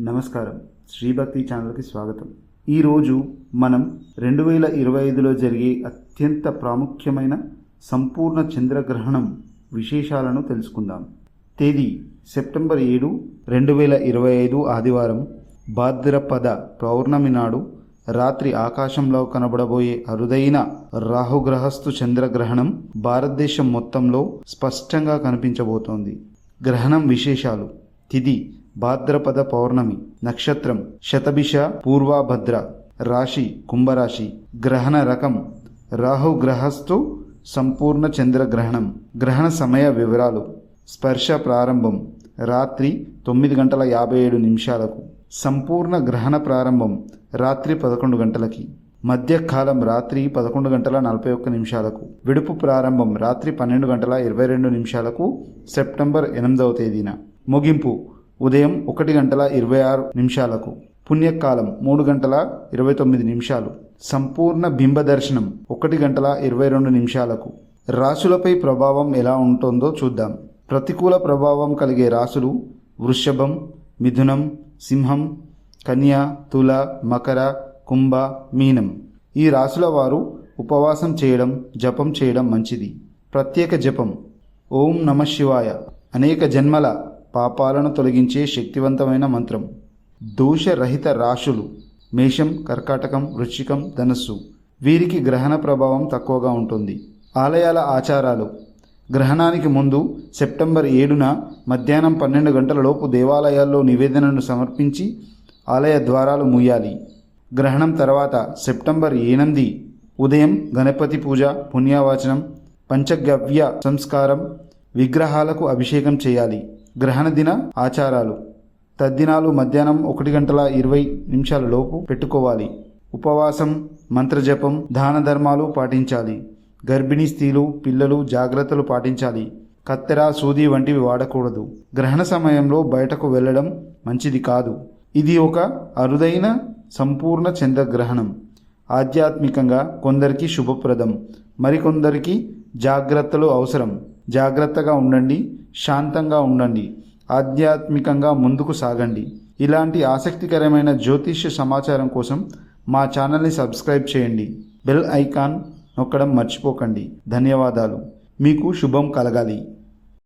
నమస్కారం. శ్రీభక్తి ఛానల్కి స్వాగతం. ఈరోజు మనం రెండు వేల ఇరవై ఐదులో జరిగే అత్యంత ప్రాముఖ్యమైన సంపూర్ణ చంద్రగ్రహణం విశేషాలను తెలుసుకుందాం. తేదీ సెప్టెంబర్ ఏడు రెండు వేల ఇరవై ఐదు ఆదివారం భాద్రపద పౌర్ణమి నాడు రాత్రి ఆకాశంలో కనబడబోయే అరుదైన రాహుగ్రహస్థు చంద్రగ్రహణం భారతదేశం మొత్తంలో స్పష్టంగా కనిపించబోతోంది. గ్రహణం విశేషాలు. తిథి భాద్రపద పౌర్ణమి నక్షత్రం శతభిష పూర్వాభద్ర రాశి కుంభరాశి గ్రహణ రకం రాహు గ్రహస్థు సంపూర్ణ చంద్రగ్రహణం గ్రహణ సమయ వివరాలు స్పర్శ ప్రారంభం రాత్రి తొమ్మిది గంటల యాభై ఏడు నిమిషాలకు సంపూర్ణ గ్రహణ ప్రారంభం రాత్రి పదకొండు గంటలకి మధ్యకాలం రాత్రి పదకొండు గంటల నలభై ఒక్క నిమిషాలకు విడుపు ప్రారంభం రాత్రి పన్నెండు గంటల ఇరవై రెండు నిమిషాలకు సెప్టెంబర్ ఎనిమిదవ తేదీన. ముగింపు. ఉదయం ఒకటి గంటల ఇరవై ఆరు నిమిషాలకు పుణ్యకాలం మూడు గంటల ఇరవై తొమ్మిది నిమిషాలు సంపూర్ణ బింబ దర్శనం ఒకటి గంటల ఇరవై రెండు నిమిషాలకు. రాశులపై ప్రభావం ఎలా ఉంటుందో చూద్దాం. ప్రతికూల ప్రభావం కలిగే రాశులు వృషభం మిథునం సింహం కన్య తుల మకర కుంభ మీనం. ఈ రాశుల వారు ఉపవాసం చేయడం జపం చేయడం మంచిది. ప్రత్యేక జపం. ఓం నమ శివాయ. అనేక జన్మల పాపాలను తొలగించే శక్తివంతమైన మంత్రం. దోషరహిత రాశులు. మేషం కర్కాటకం వృశ్చికం ధనస్సు. వీరికి గ్రహణ ప్రభావం తక్కువగా ఉంటుంది. ఆలయాల ఆచారాలు. గ్రహణానికి ముందు సెప్టెంబర్ ఏడున మధ్యాహ్నం పన్నెండు గంటలలోపు దేవాలయాల్లో నివేదనను సమర్పించి ఆలయ ద్వారాలు మూయాలి. గ్రహణం తర్వాత సెప్టెంబర్ ఎనిమిది ఉదయం గణపతి పూజ పుణ్యవాచనం పంచగవ్య సంస్కారం విగ్రహాలకు అభిషేకం చేయాలి. గ్రహణ దిన ఆచారాలు. తద్దినాలు మధ్యాహ్నం ఒకటి గంటల ఇరవై నిమిషాల లోపు పెట్టుకోవాలి. ఉపవాసం మంత్రజపం దాన ధర్మాలు పాటించాలి. గర్భిణీ స్త్రీలు పిల్లలు జాగ్రత్తలు పాటించాలి. కత్తెర సూది వంటివి వాడకూడదు. గ్రహణ సమయంలో బయటకు వెళ్ళడం మంచిది కాదు. ఇది ఒక అరుదైన సంపూర్ణ చంద్రగ్రహణం ఆధ్యాత్మికంగా కొందరికి శుభప్రదం. మరికొందరికి జాగ్రత్తలు అవసరం. జాగ్రత్తగా ఉండండి. శాంతంగా ఉండండి ఆధ్యాత్మికంగా ముందుకు సాగండి. ఇలాంటి ఆసక్తికరమైన జ్యోతిష్య సమాచారం కోసం మా ఛానల్ని సబ్స్క్రైబ్ చేయండి. బెల్ ఐకాన్ నొక్కడం మర్చిపోకండి. ధన్యవాదాలు. మీకు శుభం కలగాలి.